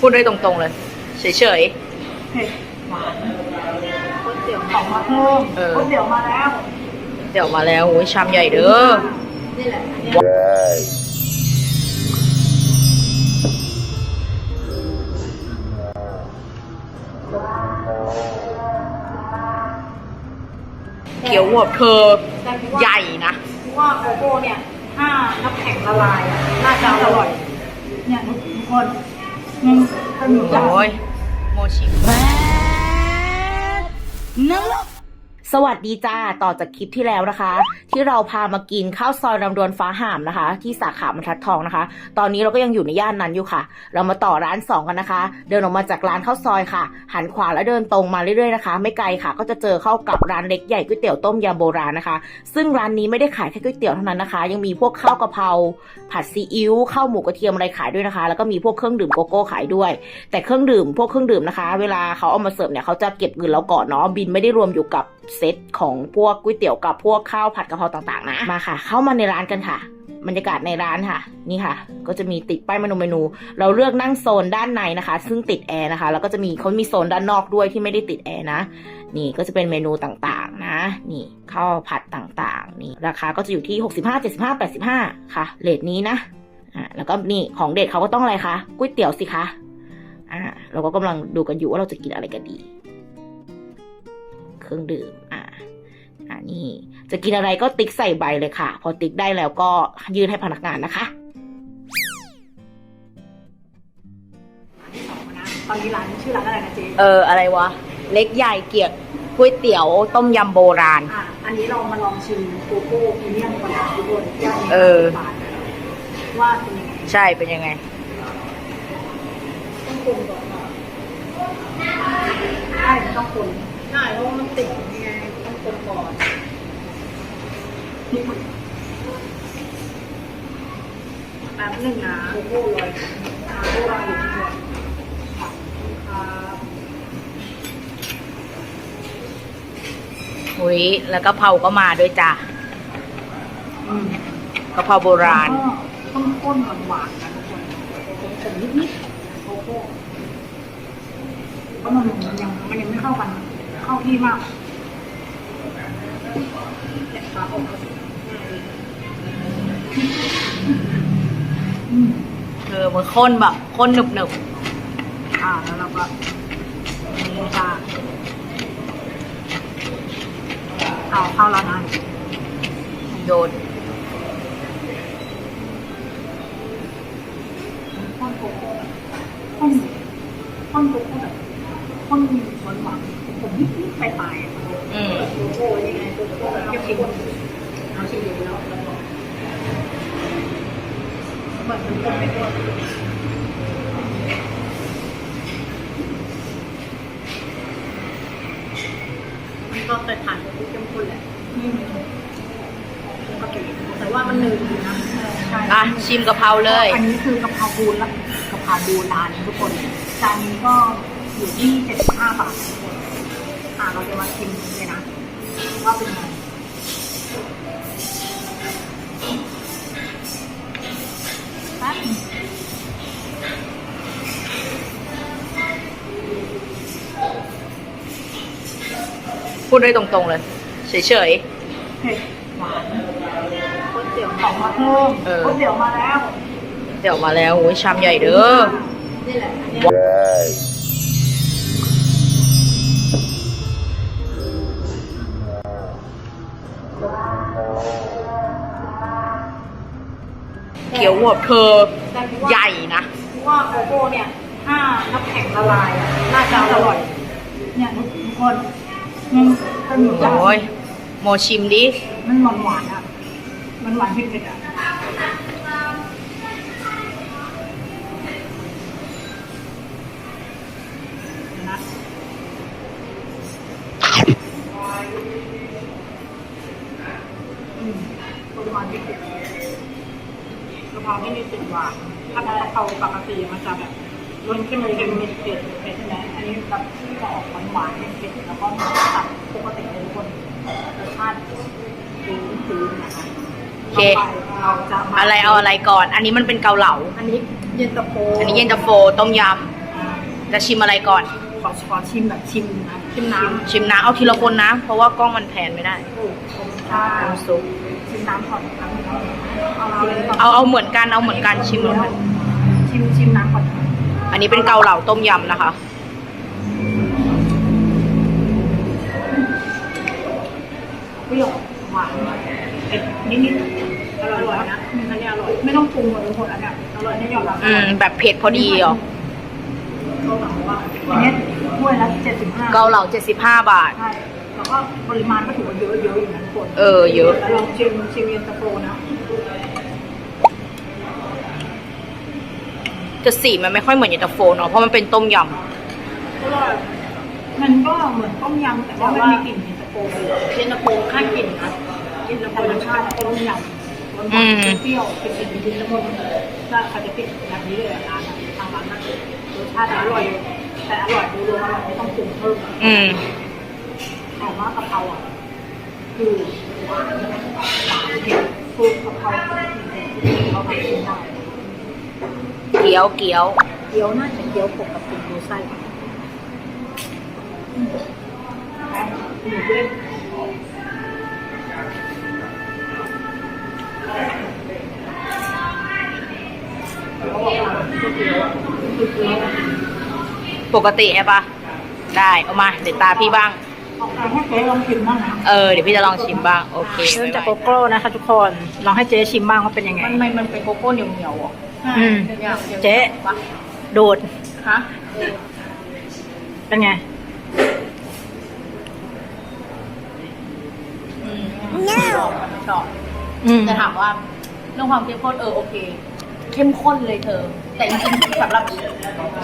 พูดได้ตรงๆเลย เฉยเผ็ดหวานก๋วยเตี๋ยวของมาเพิ่มเออก๋วยเตี๋ยวมาแล้ว ๆ เดี๋ยวมาแล้วโอ้ยชามใหญ่เด้อนี่แหละอันเนี้ยเกี๊ยวหวบเธอแต่คิดว่าใหญ่นะคิดว่าโกโก้เนี่ย ถ้าน้ำแข็งละลายอะน่าจะอร่อย เนี่ยทุกคน มันเป็นห สวัสดีจ้า ต่อจากคลิปที่แล้วนะคะ ที่เราพามากินข้าวซอยลำดวนฟ้าห่ามนะคะ ที่สาขาบรรทัดทองนะคะ ตอนนี้เราก็ยังอยู่ในย่านนั้นอยู่ค่ะ เรามาต่อร้านสองกันนะคะ เดินออกมาจากร้านข้าวซอยค่ะ หันขวาแล้วเดินตรงมาเรื่อยๆนะคะ ไม่ไกลค่ะ ก็จะเจอเข้ากับร้านเล็กใหญ่ก๋วยเตี๋ยวต้มยำโบราณนะคะ ซึ่งร้านนี้ไม่ได้ขายแค่ก๋วยเตี๋ยวเท่านั้นนะคะ ยังมีพวกข้าวกะเพราผัดซีอิ๊วข้าวหมูกระเทียมอะไรขายด้วยนะคะ แล้วก็มีพวกเครื่องดื่มโกโก้ขายด้วย แต่เครื่องดื่มพวกเครื่องดื่มนะคะ เวลาเขาเอามาเสิร์ฟเนี่ยเขาจะเก็บเงินเราก่อนเนาะบินไม่ได้รวมอยู่กับ เซตของพวกก๋วยเตี๋ยวกับพวกข้าวผัดกะเพราต่างๆนะมาค่ะ เข้ามาในร้านกันค่ะบรรยากาศในร้านค่ะ นี่ค่ะ ก็จะมีติดป้ายเมนูเมนู เราเลือกนั่งโซนด้านในนะคะ ซึ่งติดแอร์นะคะ แล้วก็จะมีเขามีโซนด้านนอกด้วยที่ไม่ได้ติดแอร์นะ นี่ก็จะเป็นเมนูต่างๆนะ นี่ข้าวผัดต่างๆ นี่ราคาก็จะอยู่ที่ 65 75 85 ค่ะเรทนี้นะอ่าแล้วก็นี่ของเด็ดเขาก็ต้องอะไรคะก๋วยเตี๋ยวสิคะอ่าเราก็กำลังดูกันอยู่ว่าเราจะกินอะไรกันดี เครื่องดื่มอ่าอ่านี่จะกินอะไรก็ติ๊กใส่ใบเลยค่ะ พอติ๊กได้แล้วก็ยื่นให้พนักงานนะคะที่สองนะตอนนี้ร้านชื่อร้านอะไรนะเจ๊เอออะไรวะ เล็กใหญ่เกียกก๋วยเตี๋ยวต้มยำโบราณ อะอันนี้เรามาลองชิมโกโก้พรีเมียมก่อนนะทุกคนย่านนี้เออ บาทว่าเป็นยังไงใช่เป็นยังไง ต้องคนก่อนนะใช่มันต้องคน ใช่เพราะมันติดยังไงต้องคนก่อนแป๊บหนึ่งนะโกโก้ลอยโกโก้ลอยอยู่ที่หัวขอบคุณครับอุ้ยแล้วกะเพราก็มาด้วยจ้ะอืมกะเพราโบราณต้นข้นหวานหวานๆนะทุกคนผมนิดนิดๆโกโก้เพราะมันยังมันยังไม่เข้ากัน เข้าที่มากขาออกเออมันข้นแบบข้นหนึบหนึบอ่าแล้วเราก็นี่ค่ะเอาเข้าแล้วนะโยนข้นโกโก้ข้นข้นโกโก้แบบข้น หวานหวานๆผมนิดนิดๆปลายๆอะอืมโกโก้ยังไงโกโก้เรี้ยวๆเอาชิมดูแล้วเหมือนมันคนไม่ตัวมันก็เคยทานโกโก้เข้มข้นแหละปกติแต่ว่ามันหนืดอยู่นะใช่อะชิมกะเพราเลย อันนี้คือกะเพราบูนละกะเพราบูนร้านทุกคนจานนี้ก็ อยู่ที่75บาททุกคนอะเราจะมาชิมเลยนะว่าเป็นไงแป๊บนึงพูดได้ตรงๆเลย เฉยเผ็ดหวานก๋วยเตี๋ยวของมาเพิ่มเออก๋วยเตี๋ยวมาแล้ว ๆ เดี๋ยวมาแล้วโอ้ยชามใหญ่เด้อ นี่แหละอั กี๊ยวหวบเธอแต่คิดว่าใหญ่นะคิดว่าโกโก้เนี่ยถ้าน้ำแข็งละลายอะน่าจะอร่อย เนี่ยทุกคนมันเป็นหมูย่างโอ้ยโมชิมดิ มันหวานหวานๆอะ มันหวานเผ็ดๆอะเดี๋ยวนะอืมตัวหวานเผ็ดๆ กะเพราไม่มีกลิ่นหวานถ้าเป็นกะเพราปกติมันจะแบบรสเค็มๆเผ็ดๆเผ็ดเผ็ดใช่ไหมอันนี้แบบที่จะออกหวานหวานๆเผ็ดๆแล้วก็ตัดปกติเลยทุกคนรสชาติพื้นๆนะคะโอเคต่อไปเราจะมาอะไรเอาอะไรก่อน อันนี้มันเป็นเกาเหลา อันนี้เย็นตาโฟ อันนี้เย็นตาโฟต้มยอ่าจะชิมอะไรก่อน ขอขอชิมแบบชิมนะชิมน้ำชิมน้ำเอาทีละคนนะ เพราะว่ากล้องมันแพนไม่ได้ค่ะน้ำซุปชิมน้ำก่อนน้ำ ก่อนเอาอะไรก่อนเอาเอาเหมือนกันเอาเหมือนกันชิมเหมือนกันชิมชิมน้ำก่อนอันนี้เป็นเกาเหลาต้มยำนะคะ เปรี้ยวหวานเผ็ดนิดๆอร่อยนะอันนี้อร่อย ไม่ต้องปรุงเลยทุกคนอันเนี้ยอร่อยแน่ยอมรับอืมแบบเผ็ดพอดีเหรออันเนี้ยถ้วยละเจ็ดสิบห้าเกาเหลา75 บาท ใช่แล้วก็ปริมาณก็ถือว่าเยอะเยอะอยู่นะทุกคนเออเยอะลองชิมชิมเย็นตาโฟนะ จะสีมันไม่ค่อยเหมือนเย็นตาโฟเนาะเพราะมันเป็นต้มยอร่อยมันก็เหมือนต้มยำแต่ว่าไม่มีกลิ่นเย็นตาโฟเลยเย็นตาโฟแค่กลิ่นนะเย็นตาโฟรสชาติต้มยำมันหวานเปรี้ยวเป็นกลิ่นดินแล้วมันถ้าใครจะปิดแบบนี้เลยอะร้านอะทางร้านนะรสชาติอร่อย แต่อร่อยดูรวมอร่อยไม่ต้องปรุงเพิ่มำอืม แต่ว่ากะเพราอะคือหวานหวานเผ็ดคือกะเพราเขาทำกินได้เกี๊ยวเกี๊ยวเกี๊ยวน่าจะเกี๊ยวปกติดูไส้อืมหมูเล่นเขาบอกว่าเกี๊ยวคือเกี๊ยวปกติใช่ปะได้เอามา เดี๋ยวตาพี่บ้างเอาไปให้เจ๊ลองชิมบ้างนะเออ เดี๋ยวพี่จะลองชิมบ้าง โอเคเริ่มจากโกโก้นะคะทุกคน ลองให้เจ๊ชิมบ้างว่าเป็นยังไง มันมันมันเป็นโกโก้เหนียวเหนียวๆอะ อืม เจ๊โดดฮะเป็นไงอืมไม่ชอบไม่ชอบอืม จะถามว่าเรื่องความเข้มข้นเออโอเค เข้มข้นเลยเธอ แต่จริงๆสำหรับ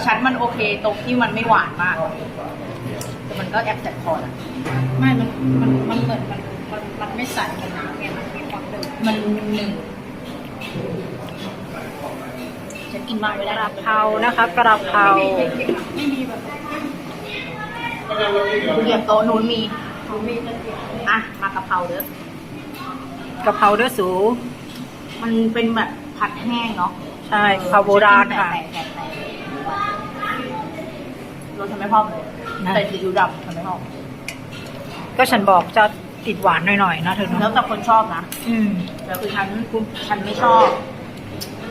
ฉันมันโอเคตรงที่มันไม่หวานมาก แต่มันก็แอบแสบคอนะไม่มันมันมันเหมือนมันมันมันไม่ใสเหมือนน้ำไงมันมีความดื่มมันหนึ่ง ฉันกินมากไม่ได้กระเพรานะคะกระเพราไม่มีแบบเหยียบโต๊ะนู้นมีอะมากะเพราเด้อกระเพราเด้อสู มันเป็นแบบผัดแห้งเนาะใช่กะเพราโบราณค่ะแต่แต่แต่รสทำไม่พอเลยนะแต่ซีอิ๊วดำทำไม่พอก็ฉันบอกจะติดหวานหน่อยๆนะเธอแล้วเนาะแต่คนชอบนะ อืมแต่คือฉันฉันไม่ชอบ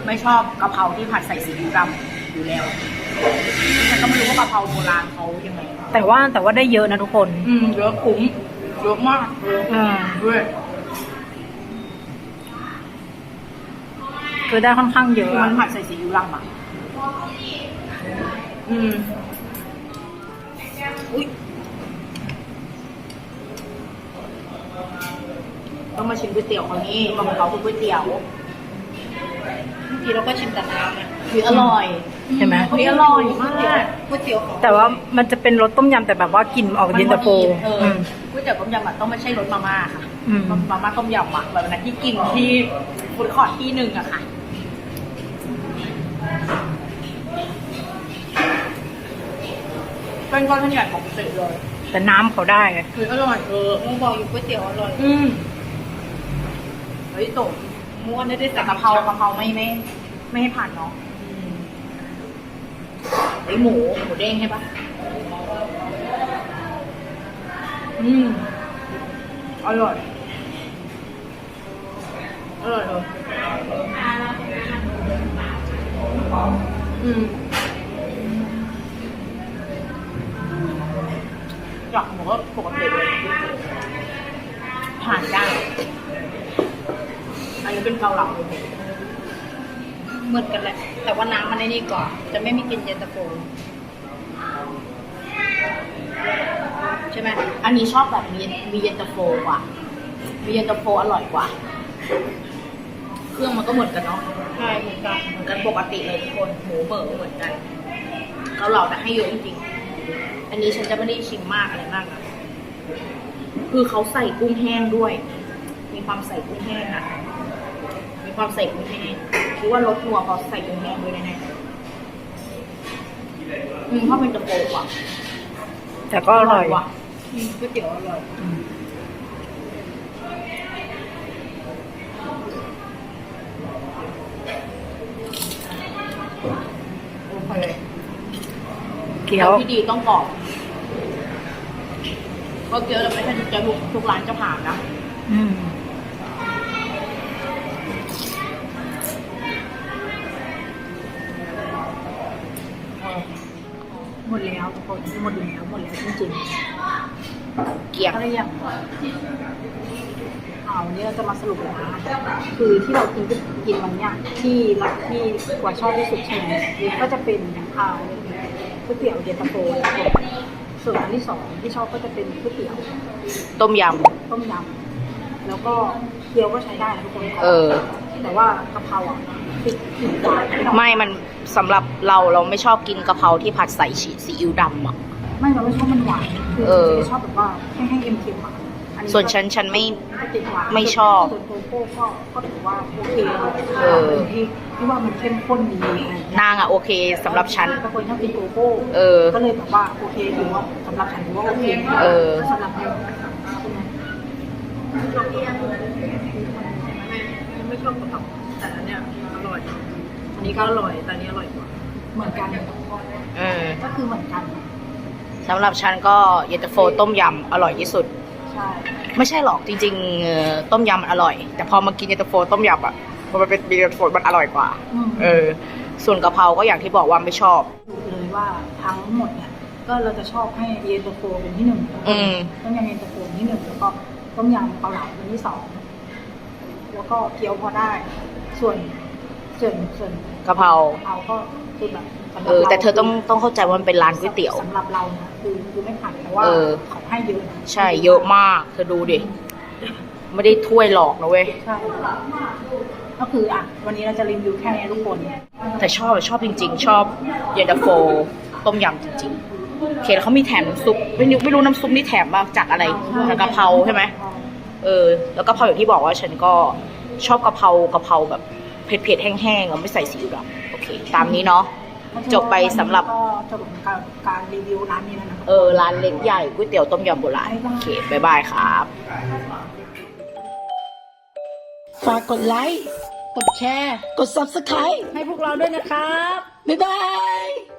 ไม่ชอบกะเพราที่ผัดใส่ซีอิ๊วดำอยู่แล้วฉันก็ไม่รู้ว่ากะเพราโบราณเขายังไง แต่ว่าแต่ว่าได้เยอะนะทุกคนอืมเยอะคุ้มเยอะมากอ่าด้วยคือได้ค่อนข้างเยอะคือมันอะผัดใส่ซีอิ๊วดำอะอืมอุ้ยต้องมาชิมก๋วยเตี๋ยวเขานี่ของเขาคือก๋วยเตี๋ยว เมื่อกี้เราก็ชิมแต่น้ำเนี่ยคืออร่อยเห็นไหมเฮ้ยอร่อยมากก๋วยเตี๋ยวแต่ว่ามันจะเป็นรสต้มยำแต่แบบว่ากลิ่นออกเย็นตาโฟเอออืมก๋วยเตี๋ยวต้มยำอะต้องไม่ใช่รสมาม่าค่ะอืม มาม่าต้มยำอะแบบนั้นที่กินที่ฟุดคอร์ทที่หนึ่งอะค่ะ เป็นก้อนขนาดปกติเลยแต่น้ำเขาได้ไงคืออร่อยเออ มึงบอกอยู่ก๋วยเตี๋ยวอร่อย อืมเฮ้ยตก ม้วนได้ได้แต่สั่งกะเพรากะเพราไม่ไม่ไม่ให้ผ่านเนาะไอยหมูหมูเด้งใช่ปะอืมอร่อยอร่อยเลยอืมอยากหมูก็ปกติเลยผ่านได้อันนี้ เป็นเกาเหลาเลยเหมือนกันแหละ แต่ว่าน้ำมันในนี่ก่อน จะไม่มีกลิ่นเย็นตาโฟใช่ไหมอันนี้ชอบแบบมีมีเย็นตาโฟกว่า มีเย็นตาโฟอร่อยกว่า เครื่องมันก็เหมือนกันเนาะ ใช่เหมือนกันเหมือนกันปกติเลยทุกคนหมูเหมือเหมือนกันเกาเหลาแต่ให้เยอะจริงๆ อันนี้ฉันจะไม่ได้ชิมมากอะไรมากนะคือเขาใส่กุ้งแห้งด้วย มีความใส่กุ้งแห้งอะมี ความใส่กุ้งแห้งคิดว่ารสนัวเขาใส่กุ้งแห้งด้วยแน่ๆอืมเพราะเป็นตะโฟกว่าแต่ก็อร่อย ว่ะอืมก๋วยเตี๋ยวอร่อยโอเคโอเคคี้ยวที่ดีต้องกรอบก็เกี๊ยวเราไม่ใช่จะทุกทุกร้านจะผ่านนะ อืม แล้วทุกคนหมดแล้วหมดแล้วจริงเกลียๆงก็เลยอย่างเอาวันนี้เราจะมาสรุปเลยนะคือที่เรากินกินวันเนี้ยที่รักที่กว่าชอบที่สุดใช่ไหมก็จะเป็นอ่าก๋วยเตี๋ยวเย็นตาโฟนะครับผมส่วนอันที่สองที่ชอบก็จะเป็นก๋วยเตี๋ยวต้มยต้มยำแล้วก็เกี๊ยวก็ใช้ได้นะทุกคนเออ แต่ว่ากะเพราอะติดติดหวานปหน่อยำไม่มัน สำหรับเราเราไม่ชอบกินกะเพราที่ผัดใส่ชีซีอิ๊วดำอะ ไม่เราไม่ชอบมันหวานคือเออจะชอบแบบว่าให้ให้เอ็มเค็มอะอัส่วนฉันฉันไม่ก็ติดหวานไม่ชอบส่วนโกโก้ก็ก็ถือว่าโอเคเลยเออที่ที่ว่ามันเข้มข้นดีอะไรอย่างเงี้ยนางอะโอเคสำหรับฉันบางคนชอบกินโกโก้เออ ก็เลยแบบว่าโอเคถือว่าสำหรับฉันถือว่าโอเคเออสำหรับเราใช่ไหมไม่ชอบกะเพราแต่อันเนี้ยอร่อยอั นนี้ก็อร่อยแต่อันนี้อร่อยกว่าเหมือนกันอืมก็คือเหมือนกัน สำหรับฉันก็เย็นตาโฟต้มยำอร่อยที่สุด ใช่ไม่ใช่หรอกจริงๆเอ่อต้มยำมันอร่อย แต่พอมากินเย็นตาโฟต้มยำอะพอมันเป็นเย็นตาโฟมันอร่อยกว่า อืม เออ ส่วนกะเพราก็อย่างที่บอกว่าไม่ชอบ ถูกเลยว่าทั้งหมดเนี่ยก็เราจะชอบให้เย็นตาโฟเป็นที่หนึ่งอืม ต้มยำเย็นตาโฟเป็นที่หนึ่งแล้วก็ต้มยำเกาเหลาเป็นที่สองแล้วก็เกี๊ยวพอได้ ส่วนส่วนส่วน กะเพรากะเพราก็คือแบบสำหรับเออแต่ราเธอต้องต้องเข้าใจว่ามันเป็นร้านก๋วยเตี๋ยว สำหรับเรานะคือคือไม่ผ่านแต่ว่าเออ เขาให้เยอะนะใช่เยอะมาก เธอดูดิ ไม่ได้ถ้วยหลอกนะเว้ย ใช่ก็คืออะวันนี้เราจะรีวิวแค่นี้ทุกคนแต่ชอบชอบจริง ๆ ชอบเย็นตาโฟ ต้มยำจริงๆโอเคแล้วเขามีแถมน้ำซุปไม่รู้ไม่รู้น้ำซุปนี่แถมมาจากอะไรจากกะเพราใช่ไหม เออ แล้วกะเพราอย่างที่บอกว่าฉันก็ชอบกะเพรากะเพราแบบ เผ็ดๆแห้งๆอะไม่ใส่ซีอิ๊วดำโอเค ตามนี้เนาะ จบไปสำหรับ ก็จบการการรีวิวร้านนี้แล้วนะครับเออ ร้านเล็กใหญ่ก๋วยเตี๋ยวต้มยำโบราณโอเคบ๊ายบายครับ ฝากกดไลค์ กดแชร์ กด subscribe ให้พวกเราด้วยนะครับ บ๊ายบาย